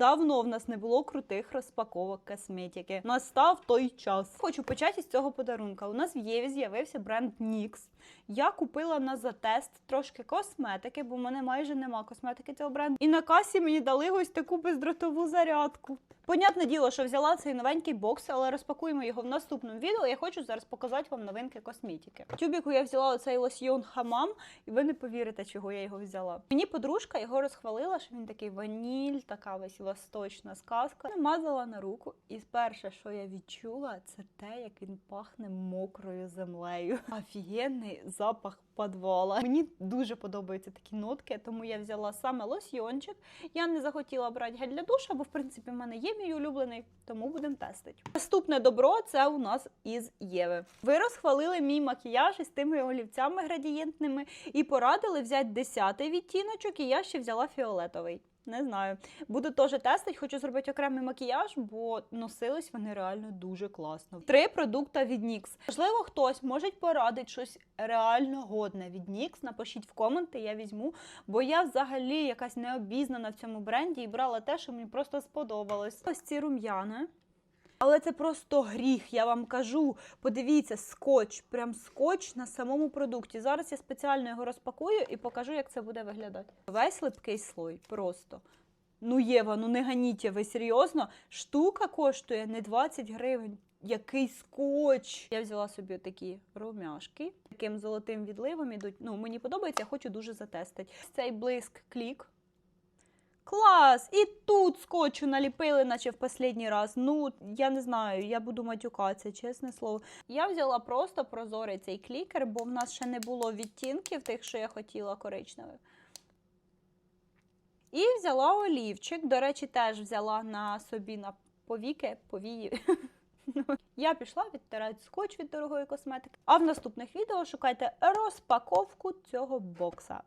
Давно в нас не було крутих розпаковок косметики. Настав той час. Хочу почати з цього подарунка. У нас в Єві з'явився бренд NYX. Я купила на затест трошки косметики, бо в мене майже нема косметики цього бренду. І на касі мені дали ось таку бездротову зарядку. Понятне діло, що взяла цей новенький бокс, але розпакуємо його в наступному відео. Я хочу зараз показати вам новинки косметики. В тюбіку я взяла оцей лосьйон хамам, і ви не повірите, чого я його взяла. Мені подружка його розхвалила, що він такий ваніль, така весь восточна сказка. Намазала на руку, і перше, що я відчула, це те, як він пахне мокрою землею. Офігенний запах подвала. Мені дуже подобаються такі нотки, тому я взяла саме лосьйончик. Я не захотіла брати гель для душа, бо в принципі в мене є мій улюблений, тому будемо тестити. Наступне добро це у нас із Єви. Ви розхвалили мій макіяж із тими олівцями градієнтними і порадили взяти 10 відтіночок, і я ще взяла фіолетовий. Не знаю. Буду теж тестити, хочу зробити окремий макіяж, бо носились вони реально дуже класно. Три продукти від NYX. Можливо, хтось може порадити щось реально годне від NYX. Напишіть в коменти, я візьму. Бо я взагалі якась необізнана в цьому бренді і брала те, що мені просто сподобалось. Ось ці рум'яни. Але це просто гріх, я вам кажу. Подивіться, скотч, прям скотч на самому продукті. Зараз я спеціально його розпакую і покажу, як це буде виглядати. Весь липкий слой, просто. Ну, Єва, ну не ганіть, ви серйозно? Штука коштує не 20 гривень. Який скотч! Я взяла собі такі румяшки, таким золотим відливом ідуть. Ну, мені подобається, я хочу дуже затестити. Цей блиск клік. Клас! І тут скотчу наліпили, наче в останній раз. Ну, я не знаю, я буду матюкатися, чесне слово. Я взяла просто прозорий цей клікер, бо в нас ще не було відтінків тих, що я хотіла коричневих. І взяла олівчик. До речі, теж взяла на собі на повіки, повії. Я пішла відтирати скотч від дорогої косметики. А в наступних відео шукайте розпаковку цього бокса.